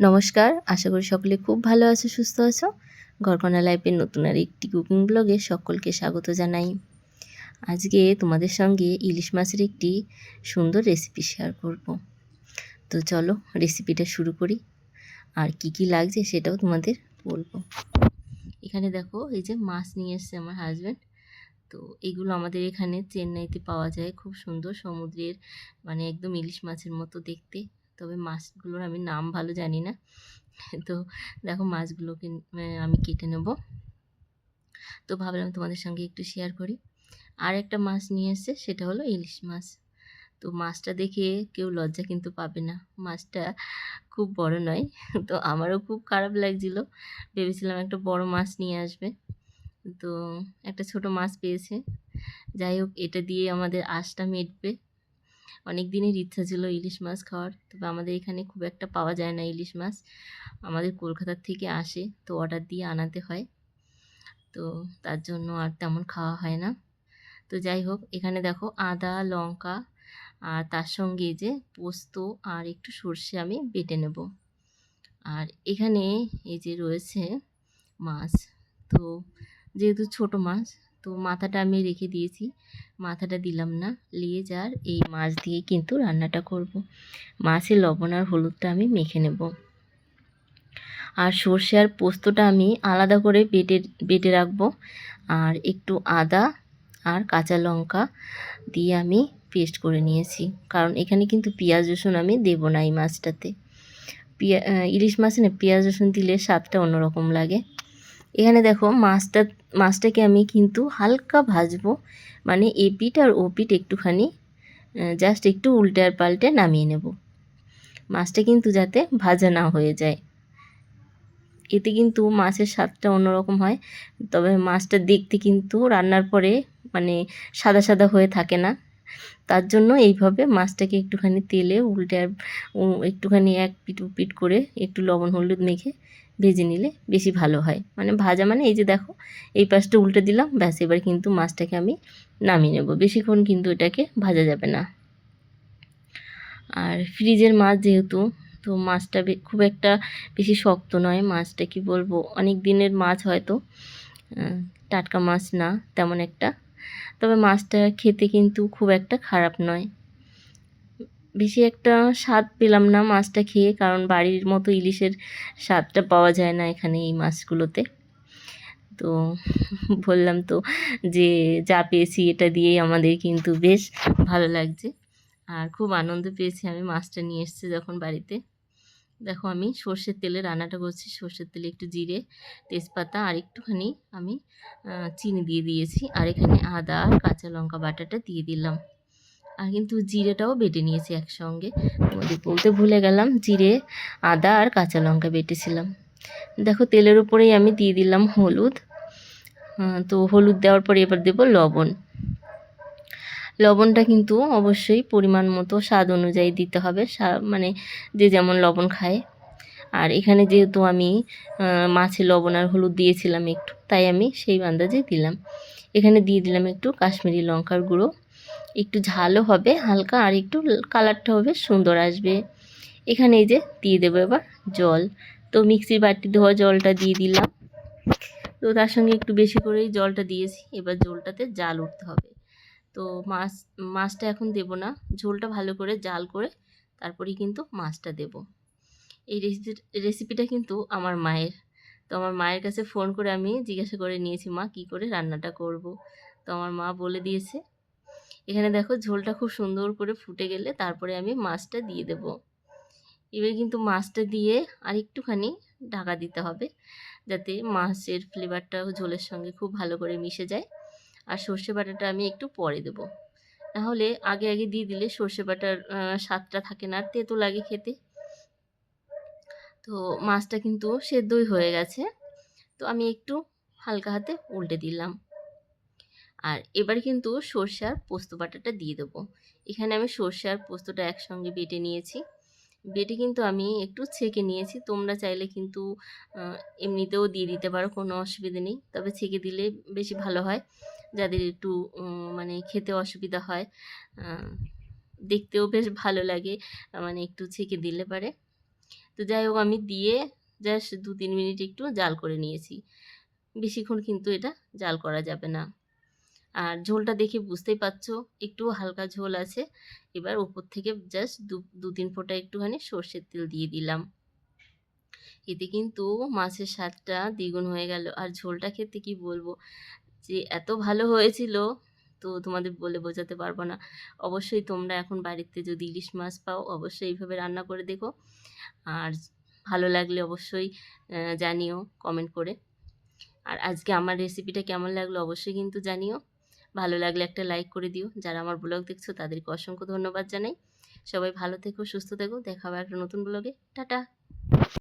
নমস্কার, আশা করি সকলে খুব ভালো আছো, সুস্থ আছো। ঘরকনা লাইফের নতুন আর একটি কুকিং ব্লগে সকলকে স্বাগত জানাই। আজকে তোমাদের সঙ্গে ইলিশ মাছের একটি সুন্দর রেসিপি শেয়ার করব। তো চলো রেসিপিটা শুরু করি। আর কি কি লাগছে সেটাও তোমাদের বলব। এখানে দেখো, এই যে মাছ নিয়ে এসছে আমার হাজব্যান্ড তো এগুলো আমাদের এখানে চেন্নাইতে পাওয়া যায়, খুব সুন্দর সমুদ্রের মানে একদম ইলিশ মাছের মতো দেখতে। তবে মাছগুলোর আমি নাম ভালো জানি না। তো দেখো মাছগুলোকে আমি কেটে নেব। তো ভাবলাম তোমাদের সঙ্গে একটু শেয়ার করি। আর একটা মাছ নিয়ে এসছে, সেটা হলো ইলিশ মাছ। তো মাছটা দেখে কেউ লজ্জা কিন্তু পাবে না। মাছটা খুব বড় নয়, তো আমারও খুব খারাপ লাগছিল। ভেবেছিলাম একটা বড় মাছ নিয়ে আসবে। তো একটা ছোট মাছ পেয়েছে। যাই হোক, এটা দিয়ে আমাদের আশটা মেটবে। অনেক দিনের ইচ্ছা ছিল ইলিশ মাছ খাওয়ার। তবে আমাদের এখানে খুব একটা পাওয়া যায় না ইলিশ মাছ। আমাদের কলকাতার থেকে আসে, তো অর্ডার দিয়ে আনাতে হয়। তো তার জন্য আর তেমন খাওয়া হয় না। তো যাই হোক, এখানে দেখো আদা, লঙ্কা আর তার সঙ্গে যে পোস্ত আর একটু সর্ষে আমি বেটে নেব। আর এখানে এই যে রয়েছে মাছ, তো যেহেতু ছোট মাছ তো মাথাটা আমি রেখে দিয়েছি। মাথাটা দিলাম না লেজ আর এই মাছ দিয়ে কিন্তু রান্নাটা করব। মাছের লবণ আর হলুদটা আমি মেখে নেব। আর সর্ষে আর পোস্তটা আমি আলাদা করে বেটে বেটে রাখব। আর একটু আদা আর কাঁচা লঙ্কা দিয়ে আমি পেস্ট করে নিয়েছি। কারণ এখানে কিন্তু পেঁয়াজ রসুন আমি দেবো না এই মাছটাতে। ইলিশ মাছে না, পেঁয়াজ রসুন দিলে স্বাদটা অন্যরকম লাগে। এখানে দেখো মাছটা মাছটাকে আমি কিন্তু হালকা ভাজবো। মানে এ এপিট আর ওপিট একটুখানি জাস্ট একটু উল্টে আর পাল্টে নামিয়ে নেব। মাছটা কিন্তু যাতে ভাজা না হয়ে যায়। এতে কিন্তু মাছের স্বাদটা অন্যরকম হয়। তবে মাছটা দেখতে কিন্তু রান্নার পরে মানে সাদা সাদা হয়ে থাকে না। তার জন্য এইভাবে মাছটাকে একটুখানি তেলে উল্টে আর একটুখানি এক পিট উপিট করে একটু লবণ হলুদ মেখে ভেজে নিলে বেশি ভালো হয়। মানে ভাজা মানে এই যে দেখো, এই পাশটা উল্টে দিলাম, ব্যাস, এবার কিন্তু মাছটাকে আমি নামিয়ে নেব। বেশিক্ষণ কিন্তু এটাকে ভাজা যাবে না। আর ফ্রিজের মাছ যেহেতু, তো মাছটা খুব একটা বেশি শক্ত নয়। মাছটা কি বলব, অনেক দিনের মাছ হয়তো টাটকা মাছ না, তেমন একটা। তবে মাছটা খেতে কিন্তু খুব একটা খারাপ নয়। বেশি একটা স্বাদ পেলাম না মাছটা খেয়ে, কারণ বাড়ির মতো ইলিশের স্বাদটা পাওয়া যায় না এখানে এই মাছগুলোতে। তো বললাম তো যে যা পেয়েছি এটা দিয়েই আমাদের কিন্তু বেশ ভালো লাগছে। আর খুব আনন্দ পেয়েছি আমি মাছটা নিয়ে এসেছি যখন বাড়িতে। দেখো আমি সর্ষের তেলে রান্নাটা করছি, সর্ষের তেলে একটু জিরে, তেজপাতা আর একটুখানি আমি চিনি দিয়ে দিয়েছি। আর এখানে আদা, কাঁচা লঙ্কা বাটাটা দিয়ে দিলাম। আর কিন্তু জিরেটাও বেটে নিয়েছি একসঙ্গে। তোমাদের বলতে ভুলে গেলাম, জিরে, আদা আর কাঁচা লঙ্কা বেটেছিলাম। দেখো, তেলের উপরেই আমি দিয়ে দিলাম হলুদ। তো হলুদ দেওয়ার পরে এবার দেব লবণ। লবণটা কিন্তু অবশ্যই পরিমাণ মতো স্বাদ অনুযায়ী দিতে হবে। মানে যে যেমন লবণ খায়। আর এখানে যেহেতু আমি মাছে লবণ আর হলুদ দিয়েছিলাম একটু, তাই আমি সেই আন্দাজে দিলাম। এখানে দিয়ে দিলাম একটু কাশ্মীরি লঙ্কার গুঁড়ো। একটু ঝালও হবে, হালকা, আর একটু কালারটা হবে সুন্দর আসবে। এখানে এই যে দিয়ে দেবো এবার জল। তো মিক্সির বাটি ধোয়া জলটা দিয়ে দিলাম। তো তার সঙ্গে একটু বেশি করেই জলটা দিয়েছি। এবার জলটাতে জাল উঠতে হবে। তো মাছ, মাছটা এখন দেব না। ঝোলটা ভালো করে জাল করে তারপরেই কিন্তু মাছটা দেব। এই রেসিপি রেসিপিটা কিন্তু আমার মায়ের। তো আমার মায়ের কাছে ফোন করে আমি জিজ্ঞাসা করে নিয়েছি, মা, কি করে রান্নাটা করব? তো আমার মা বলে দিয়েছে এখানে দেখো ঝোলটা খুব সুন্দর করে ফুটে গেলে তারপরে আমি মাছটা দিয়ে দেব। এবার কিন্তু মাছটা দিয়ে আর একটুখানি ঢাকা দিতে হবে যাতে মাছের ফ্লেভারটা ঝোলের সঙ্গে খুব ভালো করে মিশে যায়। আর সর্ষে বাটাটা আমি একটু পরে দেব। নাহলে আগে আগে দিয়ে দিলে সর্ষে বাটার স্বাদটা থাকে না তেতো লাগে খেতে। তো মাছটা কিন্তু সেদ্ধই হয়ে গেছে। তো আমি একটু হালকা হাতে উল্টে দিলাম। আর এবার কিন্তু সর্ষে আর পোস্ত বাটাটা দিয়ে দেবো। এখানে আমি সর্ষে আর পোস্তটা একসঙ্গে বেটে নিয়েছি। বেটে কিন্তু আমি একটু ছেঁকে নিয়েছি। তোমরা চাইলে কিন্তু এমনিতেও দিয়ে দিতে পারো, কোনো অসুবিধে নেই। তবে ছেঁকে দিলে বেশি ভালো হয়। যাদের একটু মানে খেতে অসুবিধা হয় দেখতেও বেশ ভালো লাগে মানে একটু ছেঁকে দিলে পারে। তো যাই হোক, আমি দিয়ে জাস্ট দু তিন মিনিট একটু জাল করে নিয়েছি। বেশিক্ষণ কিন্তু এটা জাল করা যাবে না। আর ঝোলটা দেখে বুঝতেই পারছ একটু হালকা ঝোল আছে। এবার ওপর থেকে জাস্ট দু তিন ফোঁটা একটুখানি সর্ষের তেল দিয়ে দিলাম। এতে কিন্তু মাছের স্বাদটা দ্বিগুণ হয়ে গেল। আর ঝোলটা খেতে কি বলব, যে এত ভালো হয়েছিল, তো তোমাদের বলে বোঝাতে পারব না। অবশ্যই তোমরা এখন বাড়িতে যদি ইলিশ মাছ পাও, অবশ্যই এইভাবে রান্না করে দেখো। আর ভালো লাগলে অবশ্যই জানিও কমেন্ট করে। আর আজকে আমার রেসিপিটা কেমন লাগল অবশ্যই কিন্তু জানিও। ভালো লাগলে একটা লাইক করে দিও। যারা আমার ব্লগ দেখছ, তাদেরকে অসংখ্য ধন্যবাদ জানাই। সবাই ভালো থেকো, সুস্থ থেকো। দেখা হবে একটা নতুন ব্লগে টাটা!